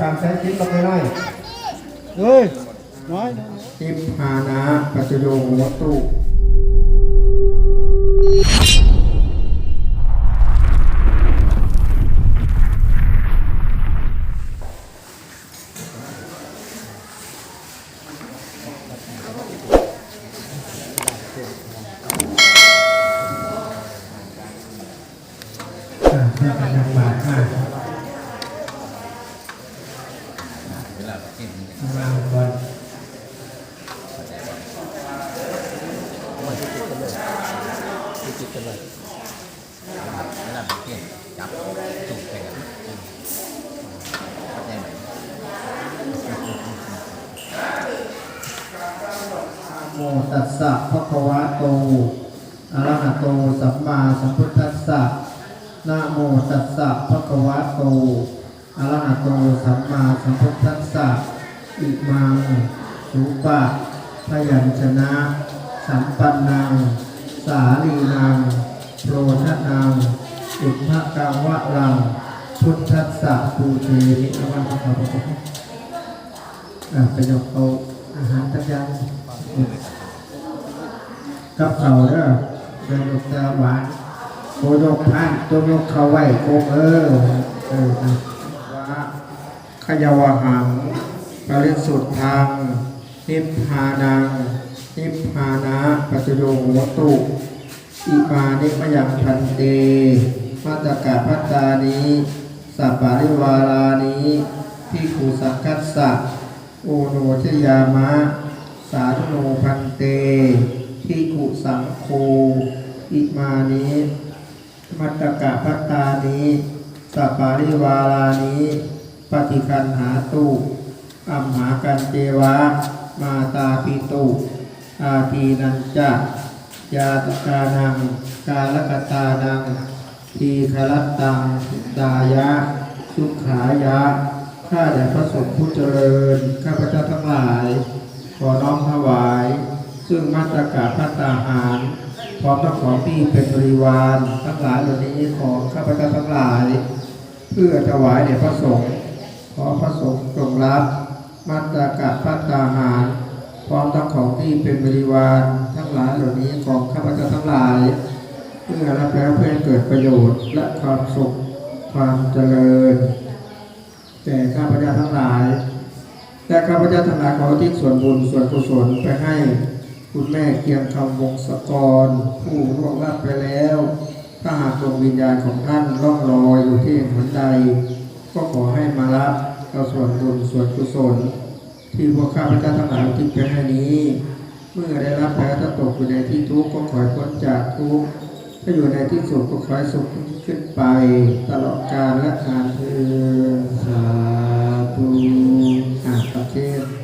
สามแสนชิ้นลงไปหน่อยเฮ้ยน้อยนะทิมหานะปัจจโยวัตถุอ่าเพื่อการนำบาตรมามาก่อน จับจุกไปกันเข้าใจไหม โม ตัสสะภะคะวะโตอะระหะโตสัมมาสัมพุทธัสสะนะโมตัสสะภะคะวะโตอะระหะโตสัมมาสัมพุทธัสสะอิมังสุปะพยัญชนะ สัมปันนัง สาลีนังโปรชนังอุทธกังวะลัง พุทธัสสะปูเทนิอวันพระพุทธอ่าไปยกเอาอาหารตักยัง กับเขาเด้อเดินลูกตาหวานโคยกท่านตัวยกเขาไว้โคเออเออว่าขยาวหังปริสุทธังนิพพานังนิพพานะปัจจโยโหตุอิมานิมยังพันเตมาตกะพัตตานีสัปปาริวารานีพิคูสังคัสสะโอโนชยามะ สาธุโนพันเต พิกุสังโฆอิมานิมัตตกะพัตตานีสัปาริวารานีปฏิคันหาตุอัมหากันเจวะมาตาปิตุอาทีนันจะยาตกานังกาลกตานังทีคลัตตังดายะสุขายะข้าแต่พระสงฆ์ผู้เจริญข้าพเจ้าทั้งหลาย ขอน้อมถวาย ซึ่งมาตกาพัตตาหารพร้อมทั้งของที่เป็นบริวารทั้งหลายเหล่านี้ของข้าพเจ้าทั้งหลาย เพื่อถวายแด่พระสงฆ์ขอพระสงฆ์จงรับมาตกะพัตตาหารพร้อมทั้งของที่เป็นบริวารทั้งหลายเหล่านี้ของข้าพเจ้าทั้งหลาย เพื่อรับแล้วเพื่อเกิดประโยชน์และความสุขความเจริญแก่ข้าพเจ้าทั้งหลายและข้าพเจ้าทั้งหลายขอที่ส่วนบุญส่วนกุศลไปให้ คุณแม่เกียงคำวงศกร ผู้ร่วงรับไปแล้ว ถ้าหากดวงวิญญาณของท่านล่องลอยอยู่ที่หนใด ก็ขอให้มารับเอาส่วนบุญส่วนกุศล ที่พวกข้าพเจ้าทั้งหลายที่เป็นให้นี้ เมื่อได้รับแล้วถ้าตกอยู่ในที่ทุกข์ก็ขอให้พ้นจากทุกข์ถ้าอยู่ในที่สุขก็ขอให้สุขขึ้นไป ตลอดกาลและนานเทอสาธุอาประเทศ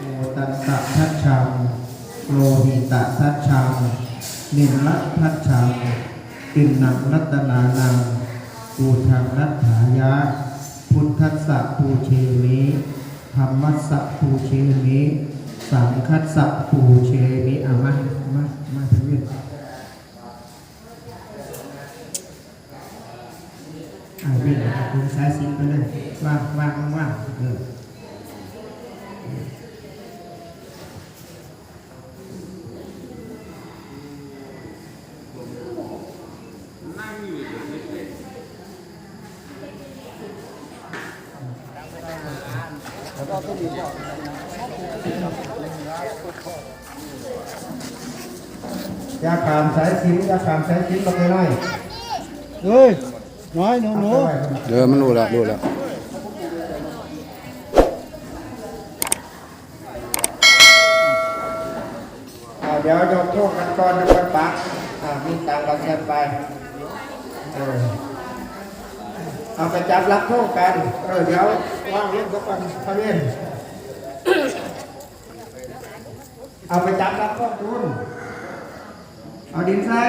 โมตัสสะทัชชังโลหิตะทัชชังนิมละทัชชังตินนังรัตนานังปูทังนัตถายะ พุทธัสสะปูเชมิธรรมัสสะปูเชมิสังคัสสะปูเชมิอะมามามาถึงนี่อ่าวิ่งคุณสายสินไปเลยว่างว่างว่างเออ เอ ยาขามสายสินอยาขามสายสินลงไปหน่อยเฮ้ยน้อยหนูหนูเอาไปไว้เดี๋ยวมันรู้แล้วรู้แล้วอ่าเดี๋ยวยกโทษกันก่อนนะคนปักอ่ามีตังค์เราเชิญไป เอาไปจับรับโทษกัน เออเดี๋ยวว่างเล่นก็กันพระเล่นเอาไปจับรับโทษคุณเอาดินใส่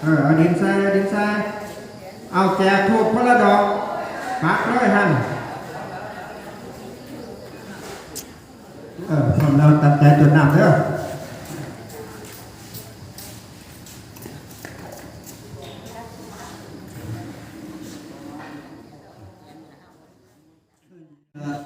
เออเอาดินใส่เอาดินใส่เอาแจกทูบพละดอกปักเลยหันเออทำแล้วตั้งใจจนหนักเด้อ